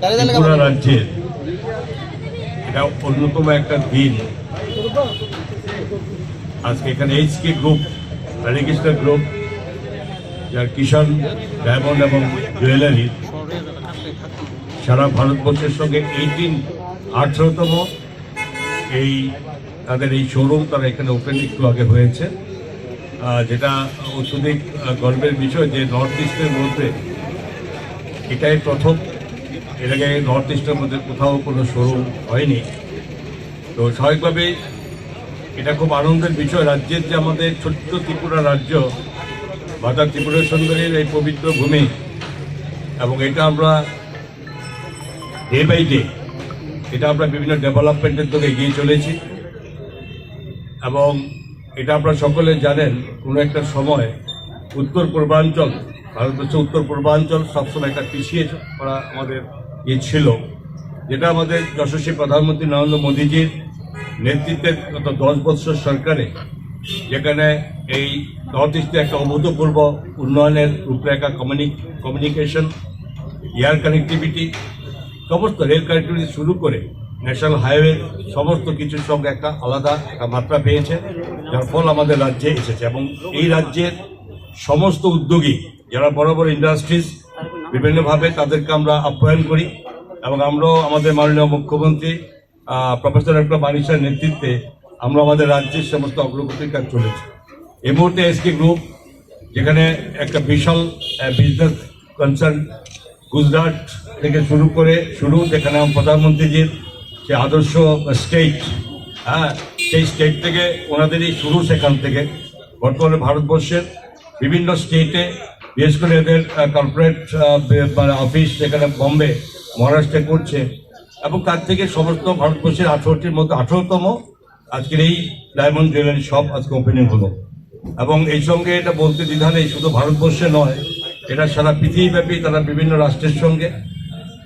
ত্রিপুরা রাজ্যের এটা অন্যতম একটা দিন। আজকে এখানে এইচকে গ্রুপ রানীকৃষ্ণ গ্রুপ যার কিষাণ ডায়মন্ড এবং জুয়েলারি সারা ভারতবর্ষের সঙ্গে এইটিন আঠারোতম। এই তাদের এই শোরুম তারা এখানে ওপেন একটু আগে হয়েছে। যেটা অত্যধিক গর্বের বিষয় যে নর্থ ইস্টের মধ্যে এটাই প্রথম এর আগে নর্থ ইস্টের মধ্যে কোথাও কোনো শোরুম হয়নি। তো স্বাভাবিকভাবেই এটা খুব আনন্দের বিষয়। রাজ্যের যে আমাদের ছোট্ট ত্রিপুরা রাজ্য, মাতা ত্রিপুরা সুন্দরীর এই পবিত্র ভূমি, এবং এটা আমরা ডে বাই ডে এটা আমরা বিভিন্ন ডেভেলপমেন্টের দিকে এগিয়ে চলেছি। এবং এটা আপনারা সকলে জানেন, কোনো একটা সময় উত্তর পূর্বাঞ্চল ভারতবর্ষের উত্তর পূর্বাঞ্চল সবসময় একটা পিছিয়ে পড়া আমাদের ইয়ে ছিল। যেটা আমাদের যশস্বী প্রধানমন্ত্রী নরেন্দ্র মোদীজির নেতৃত্বের গত দশ বৎসর সরকারে, যেখানে এই নর্থ ইস্টে একটা অভূতপূর্ব উন্নয়নের রূপরেখা কমিউনিক কমিউনিকেশন এয়ার কানেক্টিভিটি সমস্ত রেল কানেক্টিভিটি শুরু করে ন্যাশনাল হাইওয়ে সমস্ত কিছুর সঙ্গে একটা আলাদা একটা মাত্রা পেয়েছে, যার ফল আমাদের রাজ্যে এসেছে এবং এই রাজ্যের সমস্ত উদ্যোগী যারা বড় বড় ইন্ডাস্ট্রিজ বিভিন্নভাবে তাদেরকে আমরা আপ্যায়ন করি এবং আমরাও আমাদের মাননীয় মুখ্যমন্ত্রী প্রফেসর ডক্টর মানিসার নেতৃত্বে আমরা আমাদের রাজ্যের সমস্ত অগ্রগতির কাজ চলেছি। এই মুহূর্তে এসকে গ্রুপ যেখানে একটা বিশাল বিজনেস কনসার্ন গুজরাট থেকে শুরু করে শুরু, যেখানে প্রধানমন্ত্রীজির যে আদর্শ স্টেট হ্যাঁ সেই স্টেট থেকে ওনাদেরই শুরু সেখান থেকে। বর্তমানে ভারতবর্ষের বিভিন্ন স্টেটে বিশেষ করে এদের কর্পোরেট মানে অফিস যেখানে বম্বে মহারাষ্ট্রে করছে, এবং তার থেকে সমস্ত ভারতবর্ষের আঠারোটির মধ্যে আঠারোতম আজকের এই ডায়মন্ড জুয়েলারি শপ আজকে ওপেনিং হলো। এবং এই সঙ্গে এটা বলতে দ্বিধা নেই, শুধু ভারতবর্ষে নয়, এটা সারা পৃথিবীব্যাপী তারা বিভিন্ন রাষ্ট্রের সঙ্গে,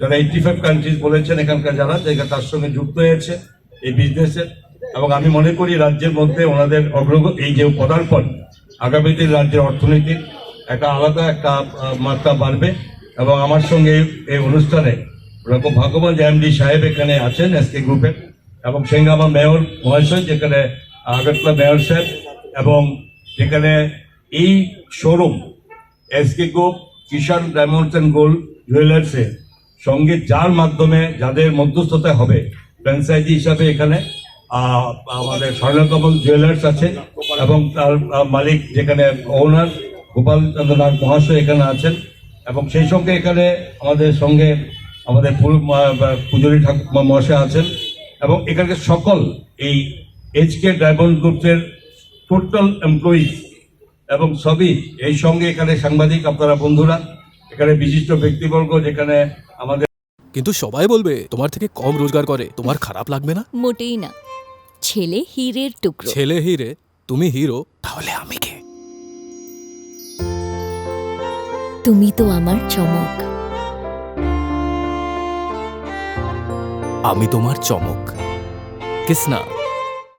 যারা এইটটি ফাইভ কান্ট্রিজ বলেছেন এখানকার যারা জায়গা তার সঙ্গে যুক্ত হয়েছে এই বিজনেসের এবং আমি মনে করি রাজ্যের মধ্যে ওনাদের অগ্রগতি এই যে পদার্পণ আগামী দিন রাজ্যের অর্থনীতির একটা আলাদা একটা মাত্রা বাড়বে এবং আমার সঙ্গে এই- অনুষ্ঠানে ওরা খুব ভাগ্যবান এমডি সাহেব এখানে আছেন, এসকে গ্রুপের এবং সঙ্গে আমার মেয়র মহাশয়, যেখানে আগরতলা মেয়র সাহেব, এবং যেখানে এই showroom SK group, Kishan diamonds and gold জুয়েলার্সের সঙ্গে যার মাধ্যমে যাদের মধ্যস্থতা হবে ফ্র্যাঞ্চাইজি হিসাবে এখানে আমাদের স্বর্ণকমল জুয়েলার্স আছে, এবং তার মালিক যেখানে ওনার গোপাল চন্দ্রনাথ মহাশয় এখানে আছেন এবং সেই সঙ্গে এখানে আমাদের সঙ্গে আমাদের পু- মা- ঠাকুর মহাশয় আছেন এবং এখানকার সকল এই এইচকে ডায়মন্ড গ্রুপের টোটাল এমপ্লয়িজ এবং সবই এই সঙ্গে এখানে সাংবাদিক আপনারা বন্ধুরা এখানে বিশিষ্ট ব্যক্তিবর্গ যেখানে আমাদের কিন্তু সবাই বলবে তোমার থেকে কম রোজগার করে তোমার খারাপ লাগবে না? মোটেই না। ছেলে হীরের টুকরো। ছেলে হিরে তুমি হিরো তাহলে আমি কে? তুমি তো আমার চমক। আমি তোমার চমক। কিসনা